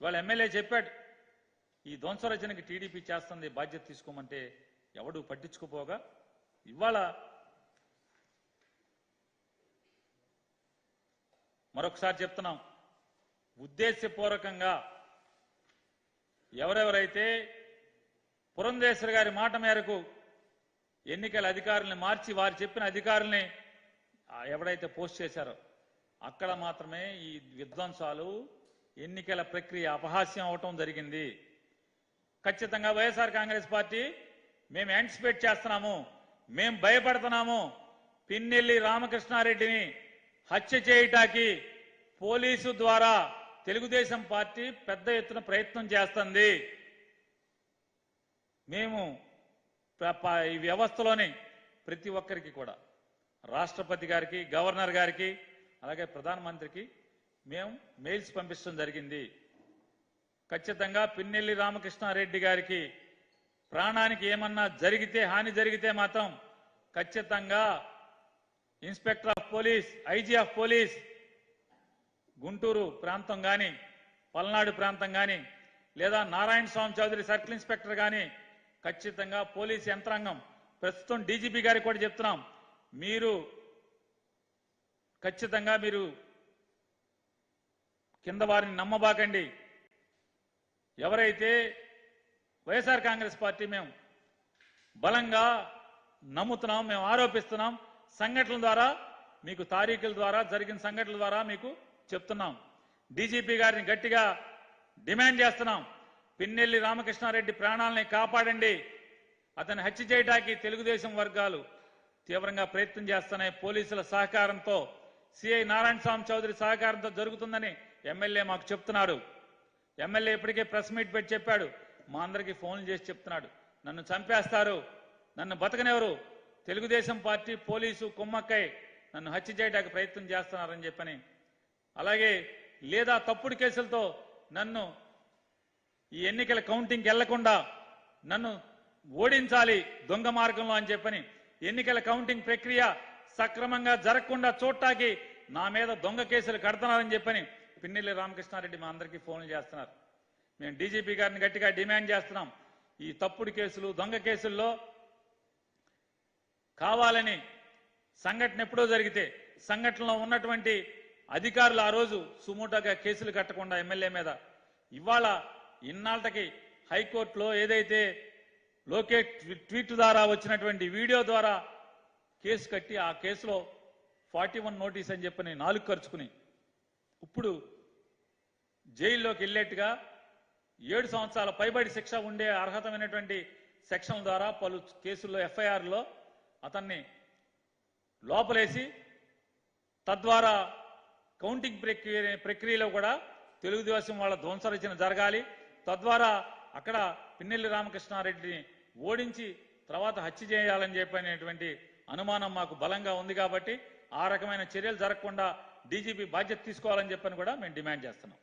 ఇవాళ ఎమ్మెల్యే చెప్పాడు ఈ ధ్వంసరచనకి టీడీపీ చేస్తుంది బాధ్యత తీసుకోమంటే ఎవడు పట్టించుకోపోగా? ఇవాళ మరొకసారి చెప్తున్నాం ఉద్దేశపూర్వకంగా ఎవరెవరైతే పురంధేశ్వరి గారి మాట మేరకు ఎన్నికల అధికారుల్ని మార్చి వారు చెప్పిన అధికారుల్ని ఎవడైతే పోస్ట్ చేశారో అక్కడ మాత్రమే ఈ విధ్వంసాలు ఎన్నికల ప్రక్రియ అపహాస్యం అవటం జరిగింది. ఖచ్చితంగా వైఎస్ఆర్ కాంగ్రెస్ పార్టీ మేము యాంటిసిపేట్ చేస్తున్నాము మేము భయపడుతున్నాము. పిన్నెల్లి రామకృష్ణారెడ్డిని హత్య చేయటానికి పోలీసు ద్వారా తెలుగుదేశం పార్టీ పెద్ద ఎత్తున ప్రయత్నం చేస్తుంది. మేము ఈ వ్యవస్థలోని ప్రతి ఒక్కరికి కూడా రాష్ట్రపతి గారికి గవర్నర్ గారికి అలాగే ప్రధానమంత్రికి మేము మెయిల్స్ పంపించడం జరిగింది. ఖచ్చితంగా పిన్నెల్లి రామకృష్ణారెడ్డి గారికి ప్రాణానికి ఏమన్నా జరిగితే హాని జరిగితే మాత్రం ఖచ్చితంగా inspector of police IG of police Guntur ప్రాంతం కానీ పల్నాడు ప్రాంతం కానీ లేదా నారాయణ స్వామి చౌదరి సర్కిల్ ఇన్స్పెక్టర్ కానీ ఖచ్చితంగా పోలీస్ యంత్రాంగం ప్రస్తుతం డీజీపీ గారికి కూడా చెప్తున్నాం. మీరు ఖచ్చితంగా మీరు కింద వారిని నమ్మబాకండి. ఎవరైతే వైఎస్ఆర్ కాంగ్రెస్ పార్టీ మేము బలంగా నమ్ముతున్నాం మేము ఆరోపిస్తున్నాం సంఘటనల ద్వారా మీకు తారీఖుల ద్వారా జరిగిన సంఘటనల ద్వారా మీకు చెప్తున్నాం. డీజీపీ గారిని గట్టిగా డిమాండ్ చేస్తున్నాం. పిన్నెల్లి రామకృష్ణారెడ్డి ప్రాణాలని కాపాడండి. అతన్ని హత్య చేయడానికి తెలుగుదేశం వర్గాలు తీవ్రంగా ప్రయత్నం చేస్తున్నాయి. పోలీసుల సహకారంతో సిఐ నారాయణ స్వామి చౌదరి సహకారంతో జరుగుతుందని ఎమ్మెల్యే మాకు చెప్తున్నాడు. ఎమ్మెల్యే ఇప్పటికే ప్రెస్ మీట్ పెట్టి చెప్పాడు. మా అందరికీ ఫోన్లు చేసి చెప్తున్నాడు. నన్ను చంపేస్తారు. నన్ను బతకనెవరు తెలుగుదేశం పార్టీ పోలీసు కుమ్మక్కై నన్ను హత్య చేయడానికి ప్రయత్నం చేస్తున్నారని చెప్పని. అలాగే లేదా తప్పుడు కేసులతో నన్ను ఈ ఎన్నికల కౌంటింగ్కి వెళ్ళకుండా నన్ను ఓడించాలి దొంగ మార్గంలో అని చెప్పని. ఎన్నికల కౌంటింగ్ ప్రక్రియ సక్రమంగా జరగకుండా చూడటానికి నా మీద దొంగ కేసులు కడుతున్నారని చెప్పని పిన్నెల్లి రామకృష్ణారెడ్డి మా అందరికీ ఫోన్లు చేస్తున్నారు. మేము డీజీపీ గారిని గట్టిగా డిమాండ్ చేస్తున్నాం. ఈ తప్పుడు కేసులు దొంగ కేసుల్లో కావాలని సంఘటన ఎప్పుడో జరిగితే సంఘటనలో ఉన్నటువంటి అధికారులు ఆ రోజు సుమోటోగా కేసులు కట్టకుండా ఎమ్మెల్యే మీద ఇవాళ ఇన్నాళ్ళకి హైకోర్టులో ఏదైతే లోకేట్ ట్వీట్ ద్వారా వచ్చినటువంటి వీడియో ద్వారా కేసు కట్టి ఆ కేసులో ఫార్టీ వన్ నోటీస్ అని చెప్పని నాలుగు ఖర్చుకుని. ఇప్పుడు జైల్లోకి వెళ్ళేట్టుగా ఏడు సంవత్సరాల పైబడి శిక్ష ఉండే అర్హతమైనటువంటి సెక్షన్ల ద్వారా పలు కేసుల్లో ఎఫ్ఐఆర్లో అతన్ని లోపలేసి తద్వారా కౌంటింగ్ ప్రక్రియ ప్రక్రియలో కూడా తెలుగుదేశం వాళ్ళ ధ్వంసరచన జరగాలి. తద్వారా అక్కడ పిన్నెల్లి రామకృష్ణారెడ్డిని ఓడించి తర్వాత హత్య చేయాలని చెప్పినటువంటి అనుమానం మాకు బలంగా ఉంది కాబట్టి ఆ రకమైన చర్యలు జరగకుండా డీజీపీ బాధ్యత తీసుకోవాలని చెప్పని కూడా మేము డిమాండ్ చేస్తున్నాం.